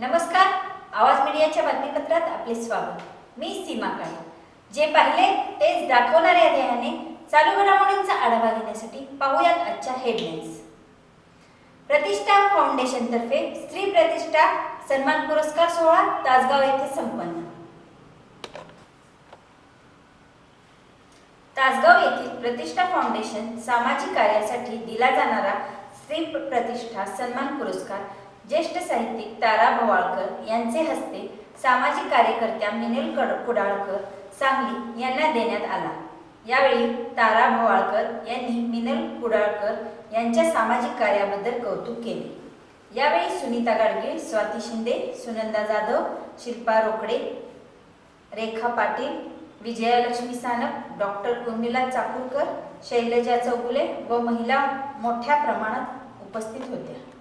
नमस्कार आवाज मीडियाच्या बातमीपत्रात आपले स्वागत. मी सीमा काळे. जे पाहिले तेच दाखवणाऱ्या ध्येयाने चालू घडामोडींचा आढावा घेण्यासाठी पाहूयात आजच्या हेडलाईन्स प्रतिष्ठा फाउंडेशन तर्फे स्त्री प्रतिष्ठा सन्मान पुरस्कार सोहळा तासगाव येथे संपन्न. तासगाव येथील प्रतिष्ठा फाउंडेशन सामाजिक कार्यासाठी दिला जाणारा स्त्री प्रतिष्ठा सन्मान पुरस्कार ज्येष्ठ साहित्यिक तारा भवाळकर यांचे हस्ते सामाजिक कार्यकर्त्या मिनल कड- कुडाळकर सांगली यांना देण्यात आला. यावेळी तारा भवाळकर यांनी मिनल कुडाळकर यांच्या सामाजिक कार्याबद्दल कौतुक केले. यावेळी सुनीता गाडगे स्वाती शिंदे सुनंदा जाधव शिल्पा रोकडे रेखा पाटील विजयालक्ष्मी सानप डॉक्टर उर्मिला चाकूरकर शैलजा चौगुले व महिला मोठ्या प्रमाणात उपस्थित होत्या.